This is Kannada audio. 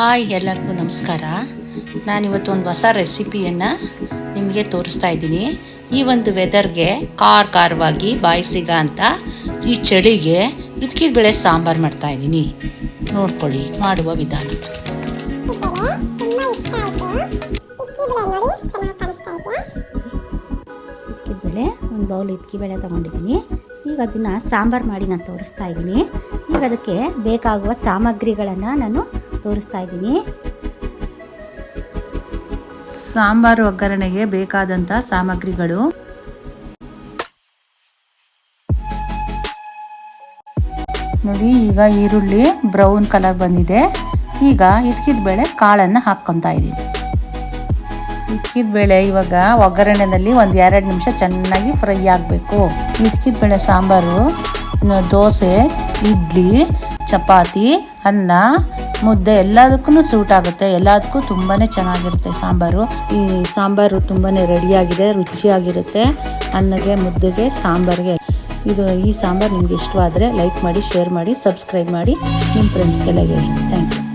ಹಾಯ್ ಎಲ್ಲರಿಗೂ ನಮಸ್ಕಾರ. ನಾನಿವತ್ತು ಒಂದು ಹೊಸ ರೆಸಿಪಿಯನ್ನು ನಿಮಗೆ ತೋರಿಸ್ತಾ ಇದ್ದೀನಿ. ಈ ಒಂದು ವೆದರ್ಗೆ ಖಾರ ಖಾರವಾಗಿ ಬಾಯಿ ಸಿಗ ಅಂತ ಈ ಚಳಿಗೆ ಇದಕ್ಕಿದ ಬೆಳೆ ಸಾಂಬಾರು ಮಾಡ್ತಾ ಇದ್ದೀನಿ. ನೋಡ್ಕೊಳ್ಳಿ, ಮಾಡುವ ವಿಧಾನ. ಬೆಳೆ ಒಂದು ಬೌಲ್ ಇದ್ಕಿ ಬೆಳೆ ತೊಗೊಂಡಿದ್ದೀನಿ. ಈಗ ಅದನ್ನು ಸಾಂಬಾರು ಮಾಡಿ ನಾನು ತೋರಿಸ್ತಾ ಇದ್ದೀನಿ. ಈಗ ಅದಕ್ಕೆ ಬೇಕಾಗುವ ಸಾಮಗ್ರಿಗಳನ್ನು ನಾನು ತೋರಿಸ್ತಾ ಇದ್ದೀನಿ. ಸಾಂಬಾರು ಒಗ್ಗರಣೆಗೆ ಬೇಕಾದಂಥ ಸಾಮಗ್ರಿಗಳು. ನೋಡಿ, ಈಗ ಈರುಳ್ಳಿ ಬ್ರೌನ್ ಕಲರ್ ಬಂದಿದೆ. ಈಗ ಇದ್ಕಿದ ಬೇಳೆ ಕಾಳನ್ನು ಹಾಕ್ಕೊತಾ ಇದ್ದೀನಿ. ಇದ್ಕಿದ ಬೇಳೆ ಇವಾಗ ಒಗ್ಗರಣೆನಲ್ಲಿ ಒಂದು ಎರಡು ನಿಮಿಷ ಚೆನ್ನಾಗಿ ಫ್ರೈ ಆಗಬೇಕು. ಇದ್ಕಿದ ಬೇಳೆ ಸಾಂಬಾರು ದೋಸೆ, ಇಡ್ಲಿ, ಚಪಾತಿ, ಅನ್ನ ಮುದ್ದೆ ಎಲ್ಲದಕ್ಕೂ ಸೂಟ್ ಆಗುತ್ತೆ. ಎಲ್ಲದಕ್ಕೂ ತುಂಬಾ ಚೆನ್ನಾಗಿರುತ್ತೆ ಸಾಂಬಾರು. ಈ ಸಾಂಬಾರು ತುಂಬಾ ರೆಡಿಯಾಗಿದೆ, ರುಚಿಯಾಗಿರುತ್ತೆ. ಅನ್ನಗೆ, ಮುದ್ದೆಗೆ, ಸಾಂಬಾರಿಗೆ. ಇದು ಈ ಸಾಂಬಾರು ನಿಮ್ಗೆ ಇಷ್ಟವಾದರೆ ಲೈಕ್ ಮಾಡಿ, ಶೇರ್ ಮಾಡಿ, ಸಬ್ಸ್ಕ್ರೈಬ್ ಮಾಡಿ. ನಿಮ್ಮ ಫ್ರೆಂಡ್ಸ್ಗೆಲ್ಲ ಹೇಳಿ. Thank you